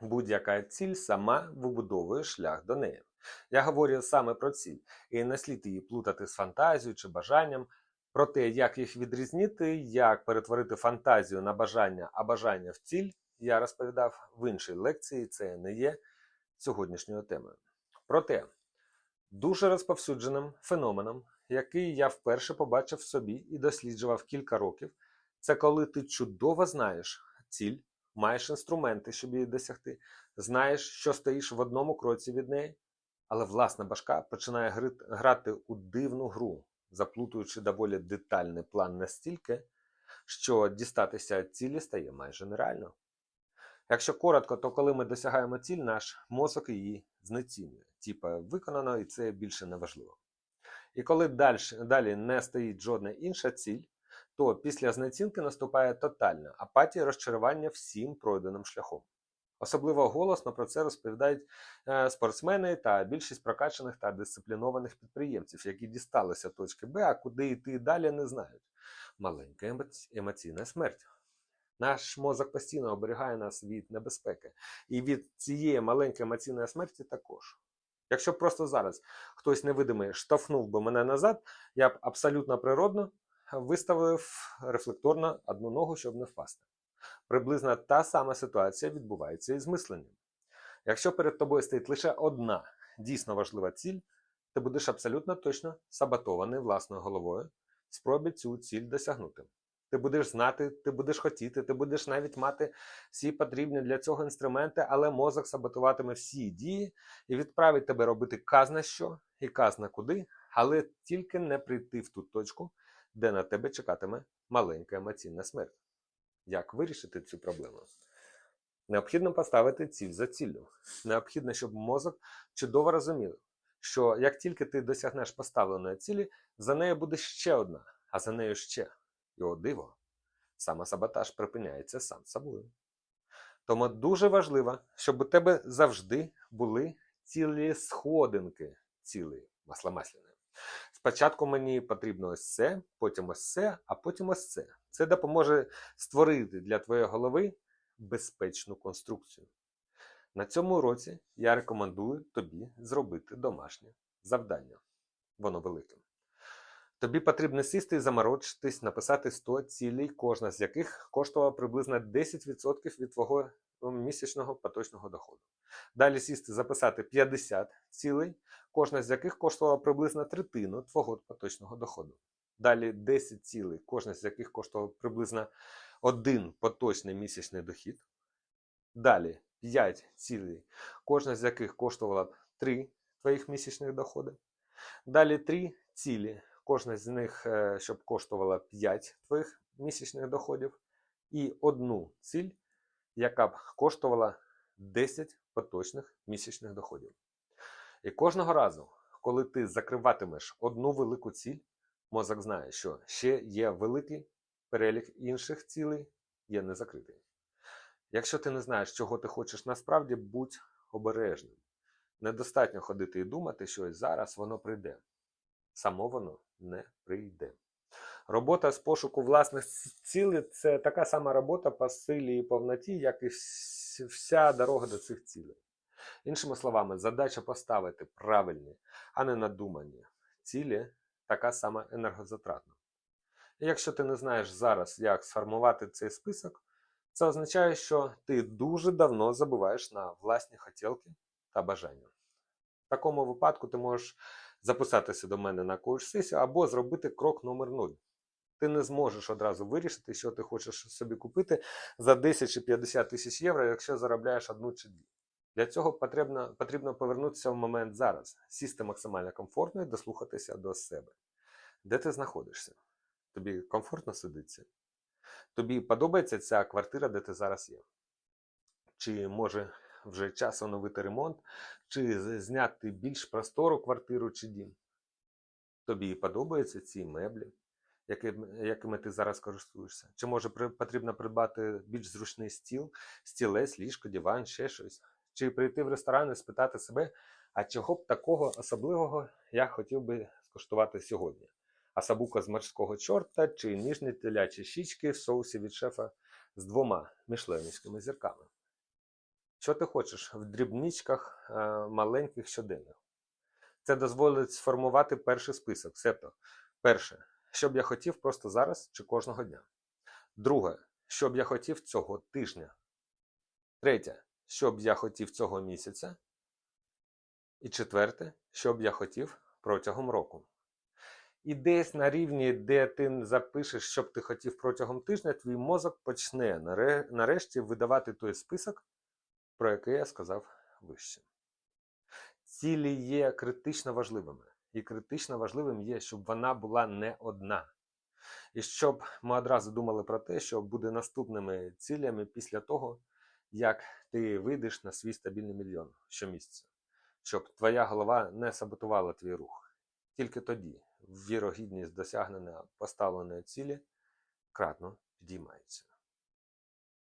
Будь-яка ціль сама вибудовує шлях до неї. Я говорю саме про ціль, і не слід її плутати з фантазією чи бажанням. Про те, як їх відрізнити, як перетворити фантазію на бажання, а бажання в ціль, я розповідав в іншій лекції, це не є сьогоднішньою темою. Проте, дуже розповсюдженим феноменом, який я вперше побачив в собі і досліджував кілька років, це коли ти чудово знаєш ціль, маєш інструменти, щоб її досягти, знаєш, що стоїш в одному кроці від неї, але власна башка починає грати у дивну гру, заплутуючи доволі детальний план настільки, що дістатися цілі стає майже нереально. Якщо коротко, то коли ми досягаємо ціль, наш мозок її знецінює. Типа виконано, і це більше не важливо. І коли далі, далі не стоїть жодна інша ціль, то після знецінки наступає тотальна апатія розчарування всім пройденим шляхом. Особливо голосно про це розповідають е, спортсмени та більшість прокачаних та дисциплінованих підприємців, які дісталися точки Б, а куди йти далі не знають. Маленька емоційна смерть. Наш мозок постійно оберігає нас від небезпеки. І від цієї маленької емоційної смерті також. Якщо просто зараз хтось невидимий штовхнув би мене назад, я б абсолютно природно виставив рефлекторно одну ногу, щоб не впасти. Приблизно та сама ситуація відбувається і з мисленням. Якщо перед тобою стоїть лише одна дійсно важлива ціль, ти будеш абсолютно точно саботований власною головою в спробі цю ціль досягнути. Ти будеш знати, ти будеш хотіти, ти будеш навіть мати всі потрібні для цього інструменти, але мозок саботуватиме всі дії і відправить тебе робити казна що і казна куди, але тільки не прийти в ту точку, де на тебе чекатиме маленька емоційна смерть. Як вирішити цю проблему? Необхідно поставити ціль за ціллю. Необхідно, щоб мозок чудово розумів, що як тільки ти досягнеш поставленої цілі, за нею буде ще одна, а за нею ще. І о диво, самосаботаж припиняється сам собою. Тому дуже важливо, щоб у тебе завжди були цілі сходинки цілої масла масляне. Спочатку мені потрібно ось це, потім ось це, а потім ось це. Це допоможе створити для твоєї голови безпечну конструкцію. На цьому уроці я рекомендую тобі зробити домашнє завдання. Воно велике. Тобі потрібно сісти і заморочитись, написати 100 цілей, кожна з яких коштувала приблизно 10% від твого місячного поточного доходу. Далі сісти записати 50 цілей, кожна з яких коштувала приблизно третину твого поточного доходу. Далі 10 цілей, кожна з яких коштувала приблизно один поточний місячний дохід. Далі 5 цілей, кожна з яких коштувала 3 твоїх місячних доходи. Далі 3 цілі, кожна з них, е, щоб коштувала 5 твоїх місячних доходів. І одну ціль, яка б коштувала 10 поточних місячних доходів. І кожного разу, коли ти закриватимеш одну велику ціль, мозок знає, що ще є великий перелік інших цілей, є незакритий. Якщо ти не знаєш, чого ти хочеш насправді, будь обережним. Недостатньо ходити і думати, що зараз воно прийде. Само воно не прийде. Робота з пошуку власних цілей це така сама робота по силі і повноті, як і вся дорога до цих цілей. Іншими словами, задача поставити правильні, а не надумані цілі така сама енергозатратна. І якщо ти не знаєш зараз, як сформувати цей список, це означає, що ти дуже давно забуваєш на власні хотілки та бажання. В такому випадку ти можеш записатися до мене на коуч-сесію або зробити крок номер 0. Ти не зможеш одразу вирішити, що ти хочеш собі купити за 10 чи 50 тисяч євро, якщо заробляєш одну чи дві. Для цього потрібно, потрібно повернутися в момент зараз, сісти максимально комфортно і дослухатися до себе. Де ти знаходишся? Тобі комфортно сидиться? Тобі подобається ця квартира, де ти зараз є? Чи може вже час оновити ремонт, чи зняти більш простору квартиру чи дім? Тобі подобаються ці меблі, якими, ти зараз користуєшся? Чи може потрібно придбати більш зручний стіл, стілець, ліжко, диван, ще щось? Чи прийти в ресторан і спитати себе, а чого б такого особливого я хотів би скуштувати сьогодні? Асабука з морського чорта чи ніжні телячі щічки в соусі від шефа з двома мішленівськими зірками? що ти хочеш в дрібничках е, маленьких щоденних. Це дозволить сформувати перший список. Себто, перше, що б я хотів просто зараз чи кожного дня. Друге, що б я хотів цього тижня. Третє, що б я хотів цього місяця. І четверте, що б я хотів протягом року. І десь на рівні, де ти запишеш, що б ти хотів протягом тижня, твій мозок почне нарешті видавати той список, про який я сказав вище. Цілі є критично важливими. І критично важливим є, щоб вона була не одна. І щоб ми одразу думали про те, що буде наступними цілями після того, як ти вийдеш на свій стабільний мільйон щомісяця. Щоб твоя голова не саботувала твій рух. Тільки тоді вірогідність досягнення поставленої цілі кратно підіймається.